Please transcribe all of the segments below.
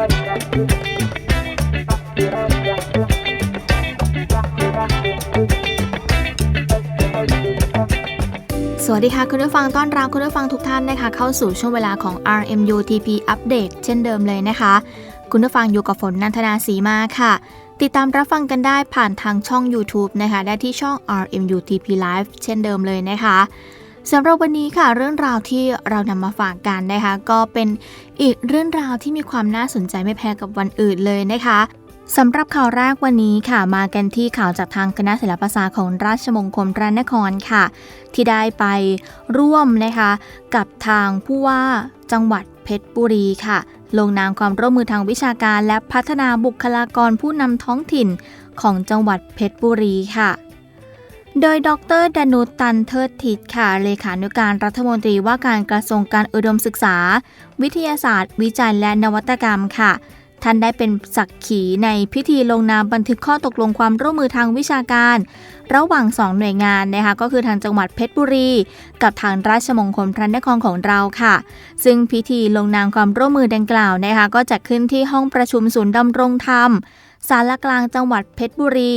สวัสดีค่ะ คุณผู้ฟังต้อนรับคุณผู้ฟังทุกท่านนะคะ เข้าสู่ช่วงเวลาของ RMU TP Update เช่นเดิมเลยนะคะ คุณผู้ฟังอยู่กับฝนนันทนาสีมาค่ะติดตามรับฟังกันได้ผ่านทางช่อง YouTube นะคะ ได้ที่ช่อง RMU TP Live เช่นเดิมเลยนะคะ สำหรับวันนี้ค่ะเรื่องราวที่เรานำมาฝากกันนะคะ ก็เป็นอีกเรื่องราวที่มีความน่าสนใจไม่แพ้กับวันอื่นเลยนะคะสำหรับข่าวแรกวันนี้ค่ะมากันที่ข่าวจากทางคณะศิลปศาสตร์ของราชมงคลพระนครค่ะ ที่ได้ไปร่วมนะคะกับทางผู้ว่าจังหวัดเพชรบุรีค่ะ ลงนามความร่วมมือทางวิชาการและพัฒนาบุคลากรผู้นำท้องถิ่นของจังหวัดเพชรบุรีค่ะ โดย ดรดนุตันเทิดทิศค่ะ เลขานุการรัฐมนตรีว่าการกระทรวงการอุดมศึกษา วิทยาศาสตร์ วิจัยและนวัตกรรมค่ะ ท่านได้เป็นสักขีในพิธีลงนามบันทึกข้อตกลงความร่วมมือทางวิชาการ ระหว่าง 2 หน่วยงานนะคะก็คือทางจังหวัดเพชรบุรี กับทางราชมงคลพระนครของเราค่ะ ซึ่งพิธีลงนามความร่วมมือดังกล่าวนะคะก็จัดขึ้นที่ห้องประชุมศูนย์ดำรงธรรมสารกลางจังหวัดเพชรบุรี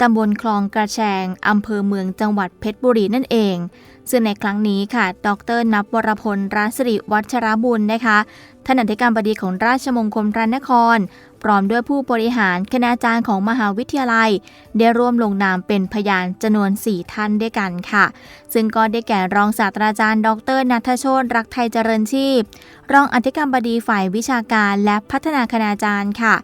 ตำบลคลองกระแชง อำเภอเมืองจังหวัดเพชรบุรีนั่นเอง ซึ่งในครั้งนี้ค่ะ ดรนับวรพลรัศริวัชรบุญนะคะท่านอธิการบดีของราชมงคลพระนคร พร้อมด้วยผู้บริหารคณาจารย์ของมหาวิทยาลัย ได้ร่วมลงนามเป็นพยานจำนวน 4 ท่านด้วยกันค่ะ ซึ่งก็ได้แก่รองศาสตราจารย์ ดรนัทโชตรักไทยเจริญชีพ รองอธิการบดีฝ่ายวิชาการและพัฒนาคณาจารย์ค่ะ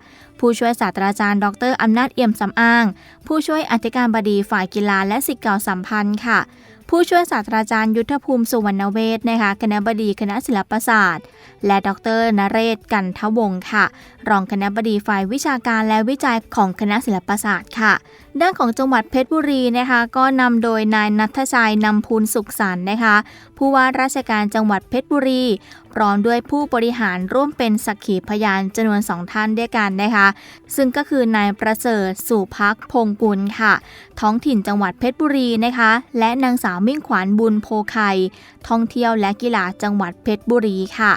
ผู้ช่วยศาสตราจารย์ ดรอำนาจเอี่ยมสำอาง ผู้ช่วยอธิการบดีฝ่ายกีฬาและสิทธิเก่าสัมพันธ์ค่ะ ผู้ช่วยศาสตราจารย์ยุทธภูมิสุวรรณเวทนะคะคณะบดีคณะศิลปศาสตร์ และดรนเรศกันทวงค่ะรองคณะบดีฝ่ายวิชาการและวิจัยของคณะศิลปศาสตร์ค่ะ ด้านของจังหวัดเพชรบุรีนะคะ ก็นำโดยนายนัทชัยนำพูนสุขสันนะคะ ผู้ว่าราชการจังหวัดเพชรบุรีพร้อมด้วยผู้บริหารร่วมเป็นสักขีพยานจำนวนสองท่านด้วยกันนะคะ ซึ่งก็คือนายประเสริฐสุพักพงกุลค่ะ ท้องถิ่นจังหวัดเพชรบุรีนะคะ และนางสาวมิ่งขวัญบุญโพไข่ท่องเที่ยวและกีฬาจังหวัดเพชรบุรีค่ะ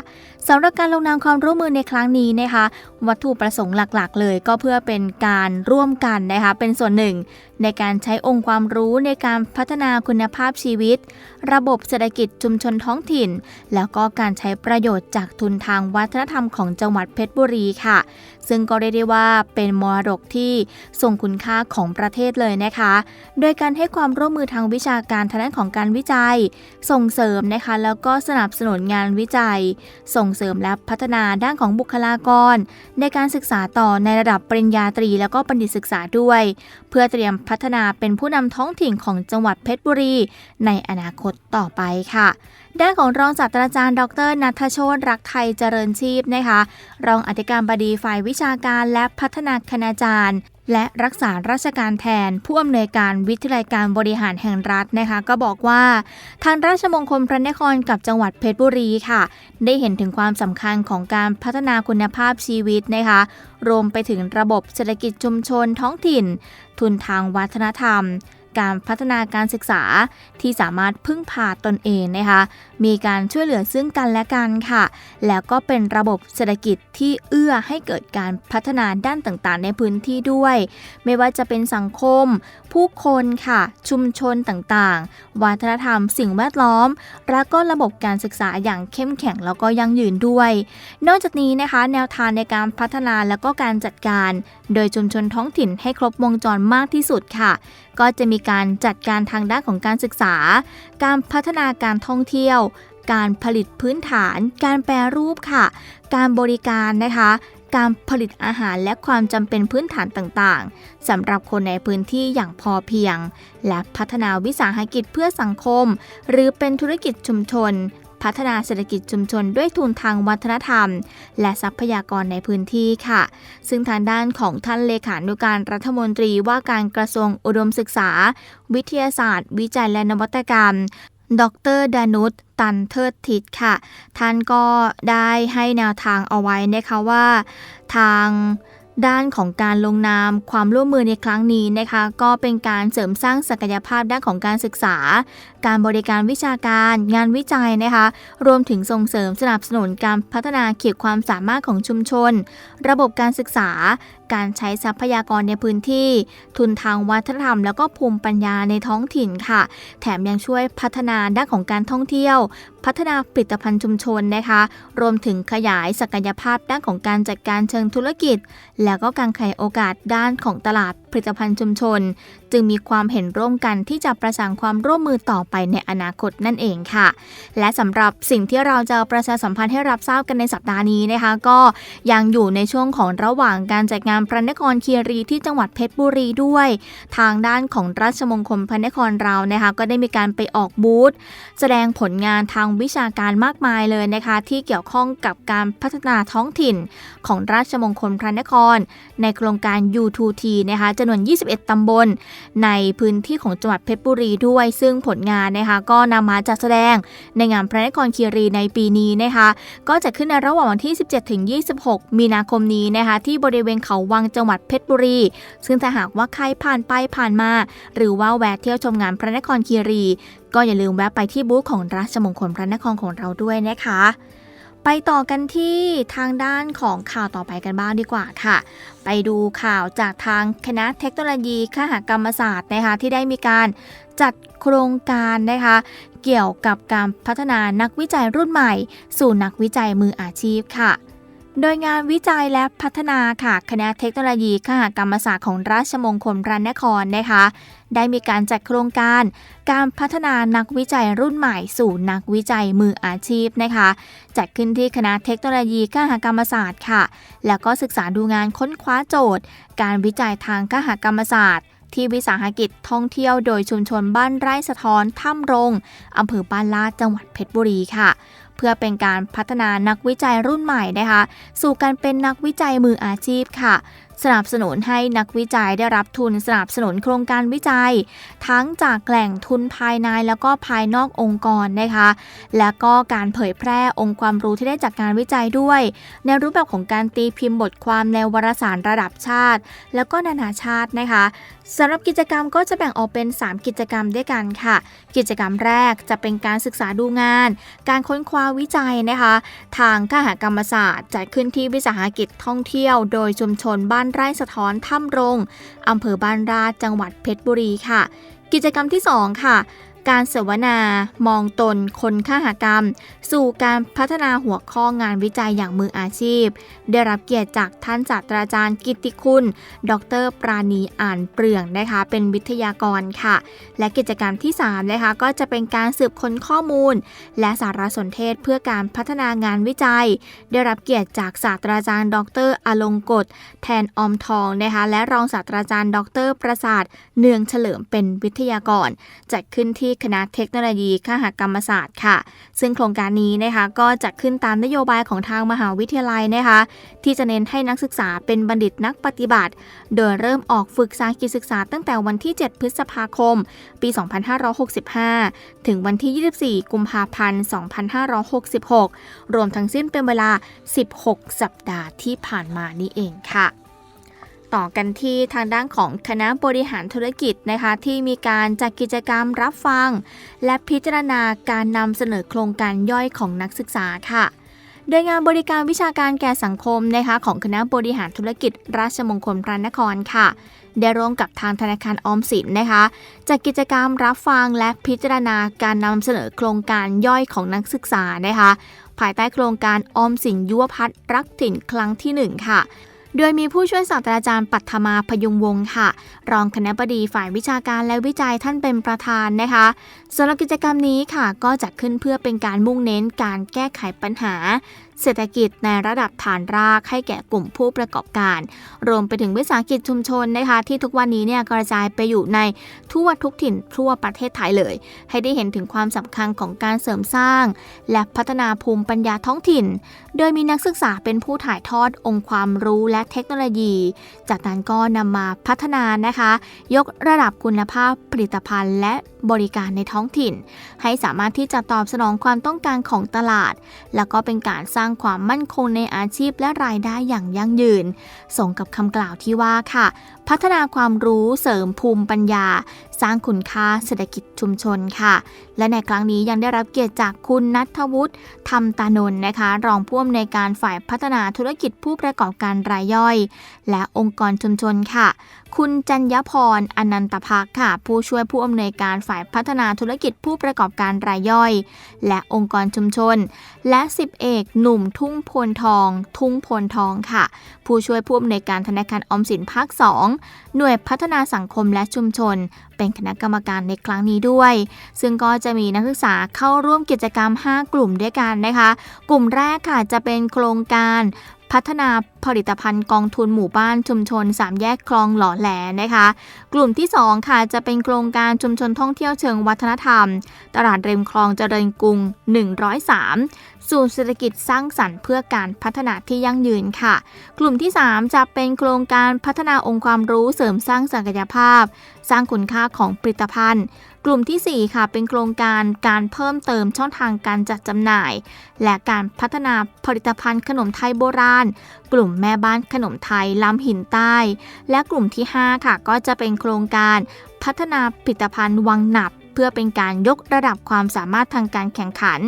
สำหรับการลงนามความร่วมมือในครั้งนี้นะคะ วัตถุประสงค์หลักๆ เลยก็เพื่อเป็นการร่วมกันนะคะเป็นส่วนหนึ่งในการใช้องค์ความรู้ในการพัฒนาคุณภาพชีวิต ระบบเศรษฐกิจชุมชนท้องถิ่น แล้วก็การใช้ประโยชน์จากทุนทางวัฒนธรรมของจังหวัดเพชรบุรีค่ะ ซึ่งก็เรียกได้ว่าเป็นมรดกที่ทรงคุณค่าของประเทศเลยนะคะ โดยการให้ความร่วมมือทางวิชาการทางด้านของการวิจัย ส่งเสริมนะคะ แล้วก็สนับสนุนงานวิจัย ส่งเสริมและพัฒนาด้านของบุคลากร ในการศึกษาต่อในระดับปริญญาตรีแล้วก็บัณฑิตศึกษาด้วย เพื่อเตรียมพัฒนาเป็นผู้นำท้องถิ่นของจังหวัดเพชรบุรี ในอนาคตต่อไปค่ะ ด้านของรองศาสตราจารย์ ดรนัทโชตรักไทยเจริญชีพนะคะ รองอธิการบดีฝ่ายวิชาการและพัฒนาคณาจารย์ และรักษาราชการแทนผู้อำนวยการวิทยาลัยการบริหารแห่งรัฐนะคะ ก็บอกว่าทางราชมงคลพระนครกับจังหวัดเพชรบุรีค่ะ ได้เห็นถึงความสำคัญของการพัฒนาคุณภาพชีวิตนะคะ รวมไปถึงระบบเศรษฐกิจชุมชนท้องถิ่น ทุนทางวัฒนธรรม การพัฒนาการศึกษาที่สามารถพึ่งพาตนเองนะคะ มีการช่วยเหลือซึ่งกันและกันค่ะ แล้วก็เป็นระบบเศรษฐกิจที่เอื้อให้เกิดการพัฒนาด้านต่างๆ ในพื้นที่ด้วย ไม่ว่าจะเป็นสังคม ผู้คนค่ะ ชุมชนต่างๆ วัฒนธรรม สิ่งแวดล้อม และก็ระบบการศึกษาอย่างเข้มแข็งแล้วก็ยั่งยืนด้วย นอกจากนี้นะคะ แนวทางในการพัฒนาแล้วก็การจัดการ โดยชุมชนท้องถิ่นให้ครบวงจรมากที่สุดค่ะ ก็จะมีการจัดการทางด้านของการศึกษา การพัฒนาการท่องเที่ยว การผลิตพื้นฐาน การแปรรูปค่ะ การบริการนะคะ การผลิตอาหารและความจำเป็นพื้นฐานต่างๆสำหรับคนในพื้นที่อย่างพอเพียง และพัฒนาวิสาหกิจเพื่อสังคม หรือเป็นธุรกิจชุมชนพัฒนาเศรษฐกิจชุมชนด้วยทุนทางวัฒนธรรม และทรัพยากรในพื้นที่ค่ะ ซึ่งทางด้านของท่านเลขานุการรัฐมนตรีว่าการกระทรวงอุดมศึกษา วิทยาศาสตร์ วิจัยและนวัตกรรม ดรดานุชตันเทิดทิศค่ะ ท่านก็ได้ให้แนวทางเอาไว้นะคะว่า ทางด้านของการลงนามความร่วมมือในครั้งนี้นะคะ ก็เป็นการเสริมสร้างศักยภาพด้านของการศึกษา การบริการวิชาการ งานวิจัยนะคะ รวมถึงส่งเสริมสนับสนุนการพัฒนาขีดความสามารถของชุมชน ระบบการศึกษา การใช้ทรัพยากรในพื้นที่ ทุนทางวัฒนธรรม แล้วก็ภูมิปัญญาในท้องถิ่นค่ะ แถมยังช่วยพัฒนาด้านของการท่องเที่ยว พัฒนาผลิตภัณฑ์ชุมชนนะคะ รวมถึงขยายศักยภาพด้านของการจัดการเชิงธุรกิจ แล้วก็การขยายโอกาสด้านของตลาด ผลิตภัณฑ์ชุมชน จึงมีความเห็นร่วมกันที่จะประสานความร่วมมือต่อไปในอนาคตนั่นเองค่ะ และสำหรับสิ่งที่เราจะประชาสัมพันธ์ให้รับทราบกันในสัปดาห์นี้นะคะ ก็ยังอยู่ในช่วงของระหว่างการจัดงานพระนครคีรีที่จังหวัดเพชรบุรีด้วย ทางด้านของราชมงคลพระนครเรานะคะก็ได้มีการไปออกบูธแสดงผลงานทางวิชาการมากมายเลยนะคะที่เกี่ยวข้องกับการพัฒนาท้องถิ่นของราชมงคลพระนคร ในโครงการ U2T นะคะจะำนวน 21 ตำบล ในพื้นที่ของจังหวัดเพชรบุรีด้วย ซึ่งผลงานนะคะก็นำมาจัดแสดงในงานพระนครคีรีในปีนี้นะคะ ก็จะขึ้นในระหว่างวันที่ 17ถึง26 มีนาคมนี้นะคะที่บริเวณเขาวังจังหวัดเพชรบุรี ซึ่งถ้าหากว่าใครผ่านไปผ่านมา หรือว่าแวะเที่ยวชมงานพระนครคีรี ก็อย่าลืมแวะไปที่บูธของราชมงคลพระนครของเราด้วยนะคะ ไปต่อกันที่ทางด้านของข่าวต่อไปกันบ้างดีกว่าค่ะ ไปดูข่าวจากทางคณะเทคโนโลยีคหกรรมศาสตร์นะคะที่ได้มีการจัดโครงการนะคะเกี่ยวกับการพัฒนานักวิจัยรุ่นใหม่ สู่นักวิจัยมืออาชีพค่ะ โดยงานวิจัยและพัฒนาค่ะคณะเทคโนโลยีคหกรรมศาสตร์ของราชมงคลพระนครนะคะ ได้มีการจัดโครงการ การพัฒนานักวิจัยรุ่นใหม่สู่นักวิจัยมืออาชีพนะคะ จัดขึ้นที่คณะเทคโนโลยีคหกรรมศาสตร์ค่ะ แล้วก็ศึกษาดูงานค้นคว้าโจทย์ การวิจัยทางคหกรรมศาสตร์ที่วิสาหกิจท่องเที่ยวโดยชุมชนบ้านไร่สะท้อนถ้ำรง อำเภอบ้านลาดจังหวัดเพชรบุรีค่ะ พื่อเป็นการพัฒนานักวิจัยรุ่นใหม่นะคะ สู่การเป็นนักวิจัยมืออาชีพค่ะสนับสนุนให้นักวิจัยได้รับทุนสนับสนุนโครงการวิจัย ทั้งจากแหล่งทุนภายในแล้วก็ภายนอกองค์กรนะคะ และก็การเผยแพร่องค์ความรู้ที่ได้จากการวิจัยด้วย ในรูปแบบของการตีพิมพ์บทความในวารสารระดับชาติ แล้วก็นานาชาตินะคะสำหรับกิจกรรมก็จะแบ่งออกเป็น 3 กิจกรรมด้วยกันค่ะ กิจกรรมแรกจะเป็นการศึกษาดูงาน การค้นคว้าวิจัยนะคะ ทางคหกรรมศาสตร์จัดขึ้นที่วิสาหกิจท่องเที่ยว โดยชุมชนบ้านไร่สะท้อนถ้ำรงอำเภอบ้านราจังหวัดเพชรบุรีค่ะ กิจกรรมที่ 2 ค่ะ การเสวนามองตนคนข้าหกรรม สู่การพัฒนาหัวข้องานวิจัยอย่างมืออาชีพ ได้รับเกียรติจากท่านศาสตราจารย์กิตติคุณ ดร ปราณีอ่านเปลืองนะคะ เป็นวิทยากรค่ะ และกิจกรรมที่3นะคะก็จะเป็นการสืบค้นข้อมูล และสารสนเทศเพื่อการพัฒนางานวิจัย ได้รับเกียรติจากศาสตราจารย์ ดรอลงกฎแทนอมทองนะคะและรองศาสตราจารย์ ดร ประสาทเนืองเฉลิมเป็นวิทยากรจัดขึ้นที่คณะเทคโนโลยีคหกรรมศาสตร์ค่ะ ซึ่งโครงการนี้นะคะก็จัดขึ้นตามนโยบายของทางมหาวิทยาลัยนะคะ ที่จะเน้นให้นักศึกษาเป็นบัณฑิตนักปฏิบัติ โดยเริ่มออกฝึกสาหกิจศึกษาตั้งแต่วันที่ 7 พฤษภาคม ปี 2565 ถึงวันที่ 24 กุมภาพันธ์ 2566 รวมทั้งสิ้นเป็นเวลา 16 สัปดาห์ที่ผ่านมานี่เองค่ะ ต่อกันที่ทางด้านของคณะบริหารธุรกิจนะคะ ที่มีการจัดกิจกรรมรับฟัง และพิจารณาการนำเสนอโครงการย่อยของนักศึกษาค่ะโดยงานบริการวิชาการแก่สังคมนะคะของคณะบริหารธุรกิจราชมงคลพระนครค่ะ ได้ร่วมกับทางธนาคารออมสินนะคะจัดกิจกรรมรับฟังและพิจารณาการนำเสนอโครงการย่อยของนักศึกษานะคะ ภายใต้โครงการออมสินยุวพัฒน์รักถิ่นครั้งที่ 1 ค่ะ โดยมีผู้ช่วยศาสตราจารย์ปัทมาพยุงวงศ์ค่ะ รองคณะบดีฝ่ายวิชาการและวิจัยท่านเป็นประธานนะคะสำหรับกิจกรรมนี้ค่ะ ก็จัดขึ้นเพื่อเป็นการมุ่งเน้นการแก้ไขปัญหาเศรษฐกิจในระดับฐานรากให้แก่กลุ่มผู้ประกอบการ รวมไปถึงวิสาหกิจชุมชนนะคะที่ทุกวันนี้เนี่ยกระจายไปอยู่ในทั่วทุกถิ่นทั่วประเทศไทยเลย ให้ได้เห็นถึงความสำคัญของการเสริมสร้าง และพัฒนาภูมิปัญญาท้องถิ่น โดยมีนักศึกษาเป็นผู้ถ่ายทอดองค์ความรู้และเทคโนโลยี จากนั้นก็นำมาพัฒนานะคะ ยกระดับคุณภาพผลิตภัณฑ์ และบริการในท้องถิ่น ให้สามารถที่จะตอบสนองความต้องการของตลาด แล้วก็เป็นการสร้างร้างความมั่นคงในอาชีพและรายได้อย่างยั่งยืน ส่งกับคำกล่าวที่ว่าค่ะ พัฒนาความรู้เสริมภูมิปัญญา สร้างคุณค่าเศรษฐกิจชุมชนค่ะ และในครั้งนี้ยังได้รับเกียรติจากคุณนัทวุฒิธรรมตานนท์นะคะ รองผู้อำนวยการฝ่ายพัฒนาธุรกิจผู้ประกอบการรายย่อย และองค์กรชุมชนค่ะ คุณจัญญพรอนันตพักค่ะ ผู้ช่วยผู้อำนวยการฝ่ายพัฒนาธุรกิจผู้ประกอบการรายย่อย และองค์กรชุมชน และสิบเอกหนุ่มทุ่งพลทอง ทุ่งพลทองค่ะ ผู้ช่วยผู้อำนวยการธนาคารออมสินภาค 2 หน่วยพัฒนาสังคมและชุมชน เป็นคณะกรรมการในครั้งนี้ด้วย ซึ่งก็จะมีนักศึกษาเข้าร่วมกิจกรรม 5 กลุ่มด้วยกันนะคะ กลุ่มแรกค่ะจะเป็นโครงการพัฒนาผลิตภัณฑ์กองทุนหมู่บ้านชุมชน 3 แยกคลองหล่อแหลนะคะ กลุ่มที่ 2 ค่ะจะเป็นโครงการชุมชนท่องเที่ยวเชิงวัฒนธรรม ตลาดเริมคลองเจริญกรุง 103 ศูนย์เศรษฐกิจสร้างสรรค์เพื่อการพัฒนาที่ยั่งยืนค่ะ กลุ่มที่ 3 จะเป็นโครงการพัฒนาองค์ความรู้เสริมสร้างศักยภาพ สร้างคุณค่าของผลิตภัณฑ์ กลุ่มทีสี่ 4 ค่ะ เป็นโครงการการเพิ่มเติมช่องทางการจัดจำหน่าย และการพัฒนาผลิตภัณฑ์ขนมไทยโบราณ กลุ่มแม่บ้านขนมไทยล้ำหินใต้ และกลุ่มที่ 5 ค่ะ ก็จะเป็นโครงการพัฒนาผลิตภัณฑ์วังหนับ เพื่อเป็นการยกระดับความสามารถทางการแข่งขัน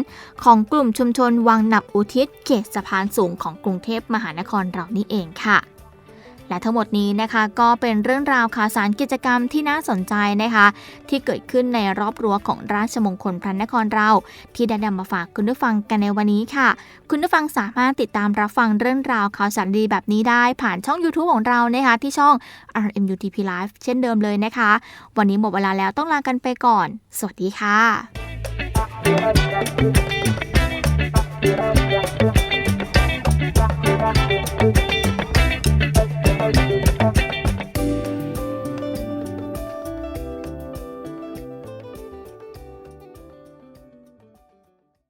ของกลุ่มชุมชนวังหนับอุทิศเขตสะพานสูงของกรุงเทพมหานครเรานี่เองค่ะ และทั้งหมดนี้นะคะก็เป็นเรื่องราวข่าวสารกิจกรรมที่น่าสนใจนะคะ ที่เกิดขึ้นในรอบรั้วของราชมงคลพระนครเรา ที่ได้นำมาฝากคุณผู้ฟังกันในวันนี้ค่ะ คุณผู้ฟังสามารถติดตามรับฟังเรื่องราวข่าวสารดีแบบนี้ได้ ผ่านช่อง YouTube ของเรานะคะที่ช่อง RMUTP Live เช่นเดิมเลยนะคะ วันนี้หมดเวลาแล้วต้องลากันไปก่อน สวัสดีค่ะ